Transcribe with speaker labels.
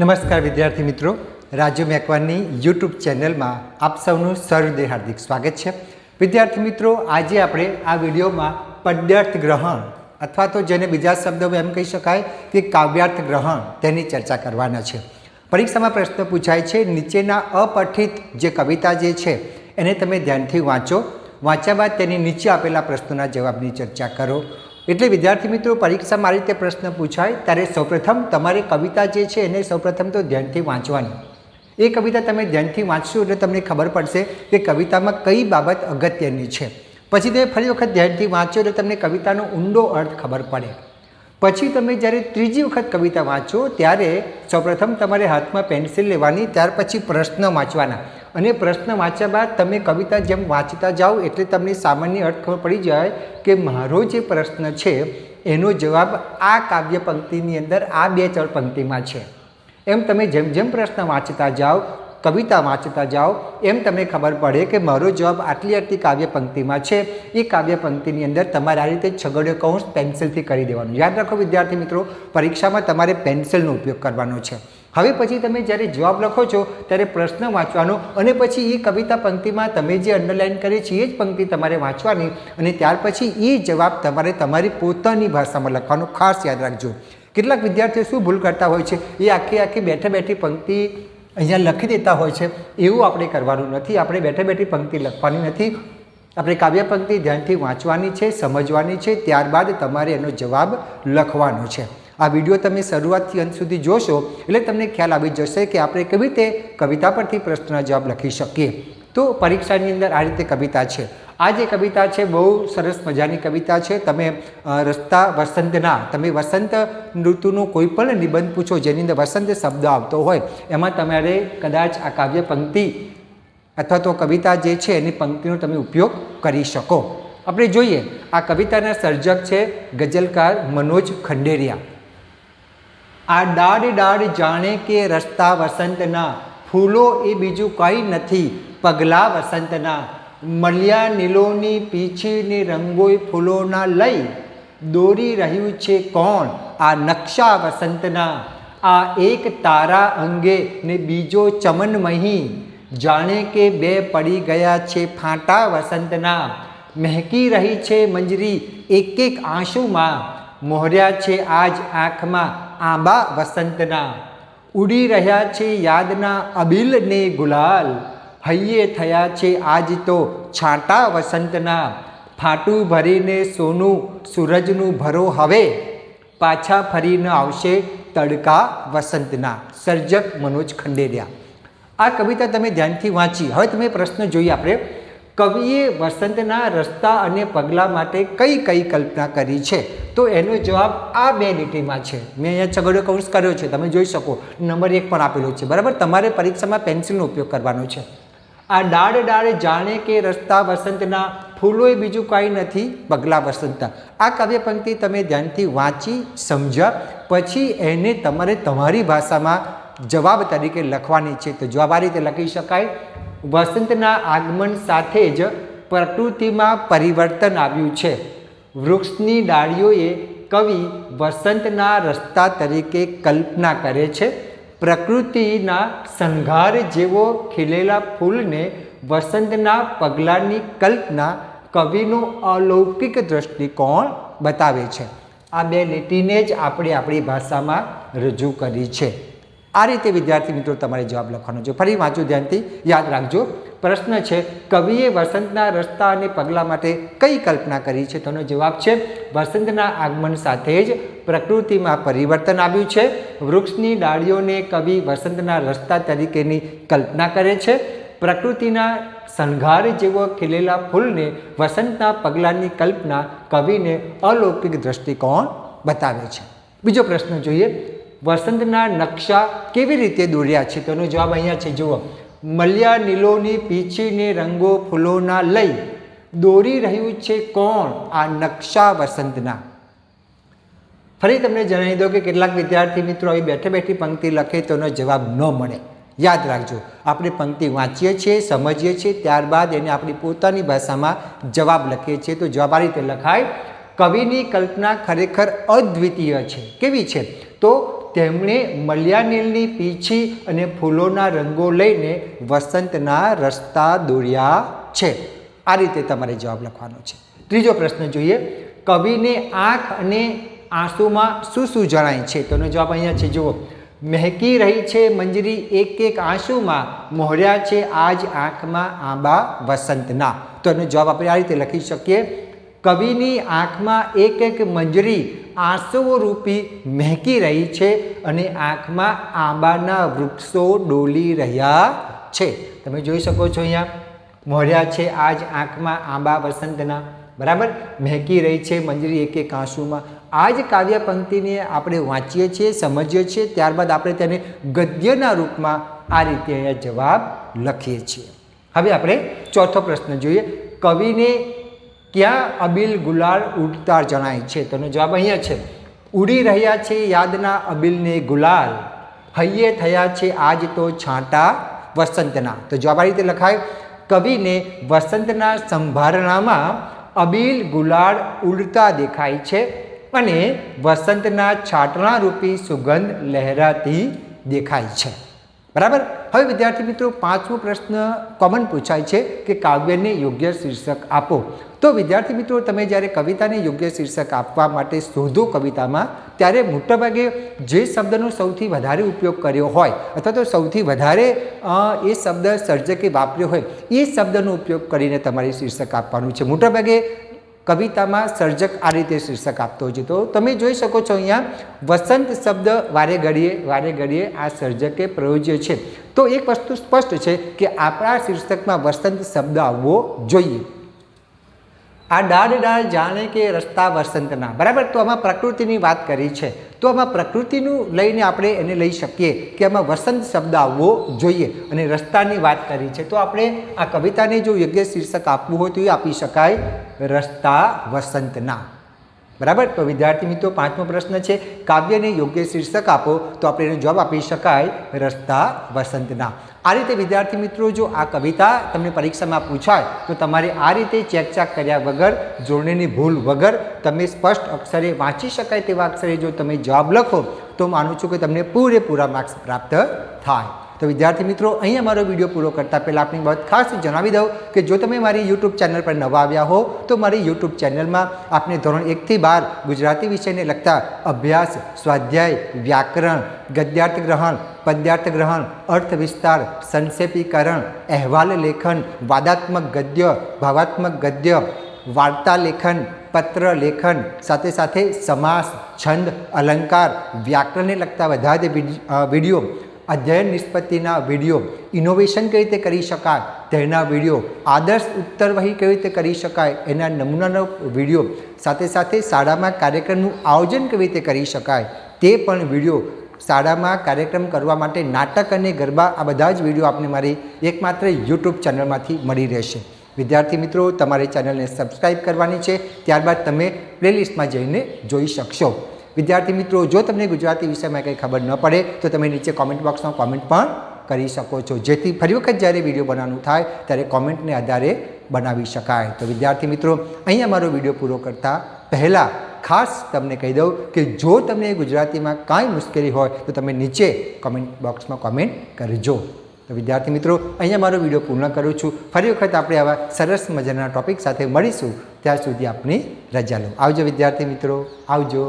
Speaker 1: નમસ્કાર વિદ્યાર્થી મિત્રો. રાજુ મેકવાનની યુટ્યુબ ચેનલમાં આપ સૌનું સહૃદય હાર્દિક સ્વાગત છે. વિદ્યાર્થી મિત્રો, આજે આપણે આ વિડીયોમાં પદ્યાર્થ ગ્રહણ અથવા તો જેને બીજા શબ્દોમાં એમ કહી શકાય કે કાવ્યાર્થ ગ્રહણ તેની ચર્ચા કરવાના છે. પરીક્ષામાં પ્રશ્ન પૂછાય છે, નીચેના અપઠિત જે કવિતા જે છે એને તમે ધ્યાનથી વાંચો. વાંચ્યા બાદ તેની નીચે આપેલા પ્રશ્નોના જવાબની ચર્ચા કરો. એટલે વિદ્યાર્થી મિત્રો, પરીક્ષામાં આ રીતે પ્રશ્ન પૂછાય, ત્યારે સૌપ્રથમ તમારી કવિતા જે છે એને સૌપ્રથમ તો ધ્યાનથી વાંચવાની. એ કવિતા તમે ધ્યાનથી વાંચશો એટલે તમને ખબર પડશે કે કવિતામાં કઈ બાબત અગત્યની છે. પછી તમે ફરી વખત ધ્યાનથી વાંચો એટલે તમને કવિતાનો ઊંડો અર્થ ખબર પડે. પછી તમે જ્યારે ત્રીજી વખત કવિતા વાંચો, ત્યારે સૌપ્રથમ તમારે હાથમાં પેન્સિલ લેવાની, ત્યાર પછી પ્રશ્ન વાંચવાના. અને પ્રશ્ન વાંચ્યા બાદ તમે કવિતા જેમ વાંચતા જાઓ એટલે તમને સામાન્ય અર્થ ખબર પડી જાય કે મારો જે પ્રશ્ન છે, એનો જવાબ આ કાવ્ય પંક્તિની અંદર, આ બે ચળ પંક્તિમાં છે. એમ તમે જેમ જેમ પ્રશ્ન વાંચતા જાઓ, કવિતા વાંચતા જાઓ, એમ તમને ખબર પડે કે મારો જવાબ આટલી આટલી કાવ્ય પંક્તિમાં છે. એ કાવ્ય પંક્તિની અંદર તમારે આ રીતે છગડ્યો કૌંસ પેન્સિલથી કરી દેવાનું. યાદ રાખો વિદ્યાર્થી મિત્રો, પરીક્ષામાં તમારે પેન્સિલનો ઉપયોગ કરવાનો છે. હવે પછી તમે જ્યારે જવાબ લખો છો, ત્યારે પ્રશ્ન વાંચવાનો અને પછી એ કવિતા પંક્તિમાં તમે જે અંડરલાઇન કરી છે, એ જ પંક્તિ તમારે વાંચવાની અને ત્યાર પછી એ જવાબ તમારે તમારી પોતાની ભાષામાં લખવાનો. ખાસ યાદ રાખજો. કેટલાક વિદ્યાર્થીઓ શું ભૂલ કરતા હોય છે? એ આખી આખી બેઠે બેઠી પંક્તિ અહીંયા લખી દેતા હોય છે. એવું આપણે કરવાનું નથી. આપણે બેઠે બેઠી પંક્તિ લખવાની નથી. આપણે કાવ્ય પંક્તિ ધ્યાનથી વાંચવાની છે, સમજવાની છે. ત્યારબાદ તમારે એનો જવાબ લખવાનો છે. આ વીડિયો તમે શરૂઆતથી અંત સુધી જોશો, એટલે તમને ખ્યાલ આવી જશે કે આપણે કેવી રીતે કવિતા પરથી પ્રશ્નના જવાબ લખી શકીએ. તો પરીક્ષાની અંદર આ રીતે કવિતા છે. આ જે કવિતા છે બહુ સરસ મજાની કવિતા છે. તમે રસ્તા વસંતના, તમે વસંત ઋતુનો કોઈ પણ નિબંધ પૂછો, જેની અંદર વસંત શબ્દ આવતો હોય, એમાં તમારે કદાચ આ કાવ્ય પંક્તિ અથવા તો કવિતા જે છે એની પંક્તિનો તમે ઉપયોગ કરી શકો. આપણે જોઈએ, આ કવિતાના સર્જક છે ગઝલકાર મનોજ ખંડેરિયા. આ ડાળ ડાળ જાણે કે રસ્તા વસંતના. ફૂલો એ બીજું કંઈ નથી, પગલા વસંતના. મળ્યા નીલોની પીછીની રંગોય ફૂલોના લઈ. દોરી રહ્યું છે કોણ? આ નકશા વસંતના. આ એક તારા અંગે ને બીજો ચમનમહી જાણે કે બે પડી ગયા છે ફાંટા વસંતના. મહેકી રહી છે મંજરી, એક એક આંસુમાં. મોહર્યા છે આજ આંખમાં આંબા વસંતના. ઉડી રહ્યા છે યાદના અબિલ ને ગુલાલ. હૈયે થયા છે આજ તો છાંટા વસંતના. ફાટું ભરીને સોનું સૂરજનું ભરો હવે. પાછા ફરીને આવશે તડકા વસંતના. સર્જક મનોજ ખંડેરિયા. આ કવિતા તમે ધ્યાનથી વાંચી. હવે તમે પ્રશ્ન જોઈએ આપણે. કવિએ વસંતના રસ્તા અને પગલાં માટે કઈ કઈ કલ્પના કરી છે? તો એનો જવાબ આ બે લીટીમાં છે. મેં અહીંયા છગડો કૌંસ કર્યો છે, તમે જોઈ શકો. નંબર એક પણ આપેલો છે. બરાબર? તમારે પરીક્ષામાં પેન્સિલનો ઉપયોગ કરવાનો છે. આ ડાળ ડાળ જાણે કે રસ્તા વસંતના ફૂલોય બીજું કાંઈ નથી, પગલાં વસંતના આ કાવ્ય પંક્તિ તમે ધ્યાનથી વાંચી, સમજ્યા, પછી એને તમારે તમારી ભાષામાં જવાબ તરીકે લખવાની છે. તો જવાબ આ રીતે લખી શકાય. વસંતના આગમન સાથે જ પ્રકૃતિમાં પરિવર્તન આવ્યું છે. વૃક્ષની ડાળીઓએ કવિ વસંતના રસ્તા તરીકે કલ્પના કરે છે. પ્રકૃતિના સંઘાર જેવો ખીલેલા ફૂલને વસંતના પગલાંની કલ્પના કવિનો અલૌકિક દૃષ્ટિકોણ બતાવે છે. આ બે લીટીને જ આપણે આપણી ભાષામાં રજૂ કરી છે. આ રીતે વિદ્યાર્થી મિત્રો તમારે જવાબ લખવાનો છે. ફરી વાંચો ધ્યાનથી, યાદ રાખજો. પ્રશ્ન છે, કવિએ વસંતના રસ્તા અને પગલાં માટે કઈ કલ્પના કરી છે? તેનો જવાબ છે, વસંતના આગમન સાથે જ પ્રકૃતિમાં પરિવર્તન આવ્યું છે. વૃક્ષની ડાળીઓને કવિ વસંતના રસ્તા તરીકેની કલ્પના કરે છે. પ્રકૃતિના શણગાર જેવો ખીલેલા ફૂલને વસંતના પગલાંની કલ્પના કવિને અલૌકિક દૃષ્ટિકોણ બતાવે છે. બીજો પ્રશ્ન જોઈએ વસંતના નકશા કેવી રીતે દોર્યા છે? તેનો જવાબ અહીંયા છે, જુઓ. મલ્યા નીલોની પીછીને રંગો ફૂલોના લઈ દોરી રહ્યું છે કોણ આ નકશા વસંતના? ફરી તમને જણાવી દો કે કેટલાક વિદ્યાર્થી મિત્રો અહીં બેઠે બેઠી પંક્તિ લખે તો એનો જવાબ ન મળે. યાદ રાખજો, આપણે પંક્તિ વાંચીએ છીએ, સમજીએ છીએ, ત્યારબાદ એને આપણી પોતાની ભાષામાં જવાબ લખીએ છીએ. તો જવાબ આ રીતે લખાય, કવિની કલ્પના ખરેખર અદ્વિતીય છે. કેવી છે? તો તેમણે મલ્યાનીલની પીછી અને ફૂલોના રંગો લઈને વસંતના રસ્તા દોર્યા છે. આ રીતે તમારે જવાબ લખવાનો છે. ત્રીજો પ્રશ્ન જોઈએ. કવિને આંખ અને આંસુમાં શું શું જણાય છે? તેનો જવાબ અહીંયા છે. જુઓ. મહેકી રહી છે મંજરી એક એક આંસુમાં, મોહર્યા છે આજ આંખમાં આંબા વસંતના. તો એનો જવાબ આપણે આ રીતે લખી શકીએ. કવિની આંખમાં એક એક મંજરી આંસુઓ રૂપી મહેકી રહી છે અને આંખમાં આંબાના વૃક્ષો ડોલી રહ્યા છે. તમે જોઈ શકો છો અહીંયા મોર્યા છે આજ આંખમાં આંબા વસંતના. બરાબર? મહેકી રહી છે મંજરી એક આંસુમાં આ જ કાવ્ય પંક્તિને આપણે વાંચીએ છીએ, સમજીએ છીએ, ત્યારબાદ આપણે તેને ગદ્યના રૂપમાં આ રીતે અહીંયા જવાબ લખીએ છીએ. હવે આપણે ચોથો પ્રશ્ન જોઈએ. કવિને ક્યાં અબિલ ગુલાલ ઉડતા જણાય છે? તેનો જવાબ અહીંયા છે. ઉડી રહ્યા છે યાદના અબિલને ગુલાલ. હૈયે થયા છે આજ તો છાંટા વસંતના. તો જવાબ આ રીતે લખાય, કવિને વસંતના સંભારણામાં અબિલ ગુલાળ ઉડતા દેખાય છે અને વસંતના છાંટણા રૂપી સુગંધ લહેરાતી દેખાય છે. બરાબર? હવે વિદ્યાર્થી મિત્રો, પાંચમો પ્રશ્ન કોમન પૂછાય છે કે કાવ્યને યોગ્ય શીર્ષક આપો. તો વિદ્યાર્થી મિત્રો, તમે જ્યારે કવિતાને યોગ્ય શીર્ષક આપવા માટે શોધો કવિતામાં, ત્યારે મોટાભાગે જે શબ્દનો સૌથી વધારે ઉપયોગ કર્યો હોય, અથવા તો સૌથી વધારે એ શબ્દ સર્જકે વાપર્યો હોય, એ શબ્દનો ઉપયોગ કરીને તમારે શીર્ષક આપવાનું છે. મોટાભાગે કવિતામાં સર્જક આ રીતે શીર્ષક આપતો હોય છે. તો તમે જોઈ શકો છો અહીંયા, વસંત શબ્દ વારે ઘડીએ વારે ઘડીએ આ સર્જકે પ્રયોજ્ય છે. તો એક વસ્તુ સ્પષ્ટ છે કે આપણા શીર્ષકમાં વસંત શબ્દ આવવો જોઈએ. આ ડાળ ડાળ જાણે કે રસ્તા વસંતના બરાબર? તો આમાં પ્રકૃતિની વાત કરી છે. તો આમાં પ્રકૃતિનું લઈને આપણે એને લઈ શકીએ કે આમાં વસંત શબ્દ આવવો જોઈએ અને રસ્તાની વાત કરી છે. તો આપણે આ કવિતાને જો યોગ્ય શીર્ષક આપવું હોય તો એ આપી શકાય. રસ્તા વસંતના. બરાબર? તો વિદ્યાર્થી મિત્રો, પાંચમો પ્રશ્ન છે, કાવ્યને યોગ્ય શીર્ષક આપો તો આપણે એનો જવાબ આપી શકાય રસ્તા વસંતના. આ રીતે વિદ્યાર્થી મિત્રો, જો આ કવિતા તમને પરીક્ષામાં પૂછાય, તો તમારે આ રીતે ચેકચાક કર્યા વગર, જોડણીની ભૂલ વગર તમે સ્પષ્ટ અક્ષરે વાંચી શકાય તેવા અક્ષરે જો તમે જવાબ લખો, તો માનું છું કે તમને પૂરેપૂરા માર્ક્સ પ્રાપ્ત થાય. તો વિદ્યાર્થી મિત્રો અહીં અમારો વીડિયો પૂરો કરતાં પહેલાં આપની બાબત ખાસ જણાવી દઉં કે જો તમે મારી યુટ્યુબ ચેનલ પર નવા આવ્યા હો તો મારી યુટ્યુબ ચેનલમાં આપને ધોરણ એકથી બાર ગુજરાતી વિષયને લગતા અભ્યાસ સ્વાધ્યાય વ્યાકરણ ગદ્યાર્થ ગ્રહણ પદ્યાર્થ ગ્રહણ અર્થ વિસ્તાર સંક્ષેપીકરણ અહેવાલ લેખન વાદાત્મક ગદ્ય ભાવાત્મક ગદ્ય વાર્તા લેખન પત્ર લેખન સાથે સાથે સમાસ છંદ અલંકાર વ્યાકરણને લગતા બધા જ વિડી- અ, વીડિયો અધ્યયન નિષ્પત્તિના વીડિયો ઇનોવેશન કઈ રીતે કરી શકાય, તેના વીડિયો, આદર્શ ઉત્તરવહી કેવી રીતે કરી શકાય, એના નમૂનાનો વીડિયો, સાથે સાથે શાળામાં કાર્યક્રમનું આયોજન કેવી રીતે કરી શકાય, તે પણ વીડિયો શાળામાં કાર્યક્રમ કરવા માટે નાટક અને ગરબા, આ બધા જ વીડિયો આપને મારી એકમાત્ર યુટ્યુબ ચેનલમાંથી મળી રહેશે. વિદ્યાર્થી મિત્રો, તમારે ચેનલને સબસ્ક્રાઈબ કરવાની છે, ત્યારબાદ તમે પ્લેલિસ્ટમાં જઈને જોઈ શકશો. વિદ્યાર્થી મિત્રો, જો તમને ગુજરાતી વિષયમાં કંઈ ખબર ન પડે, તો તમે નીચે કોમેન્ટ બોક્સમાં કોમેન્ટ પણ કરી શકો છો. જેથી ફરી વખત જ્યારે વીડિયો બનાવવાનું થાય, ત્યારે કોમેન્ટને આધારે બનાવી શકાય. તો વિદ્યાર્થી મિત્રો અહીંયા મારો વીડિયો પૂરો કરતાં પહેલાં ખાસ તમને કહી દઉં કે જો તમને ગુજરાતીમાં કાંઈ મુશ્કેલી હોય, તો તમે નીચે કોમેન્ટ બોક્સમાં કોમેન્ટ કરજો. તો વિદ્યાર્થી મિત્રો અહીંયા મારો વીડિયો પૂર્ણ કરું છું. ફરી વખત આપણે આવા સરસ મજાના ટોપિક સાથે મળીશું. ત્યાં સુધી આપની રજા લો. આવજો વિદ્યાર્થી મિત્રો. આવજો.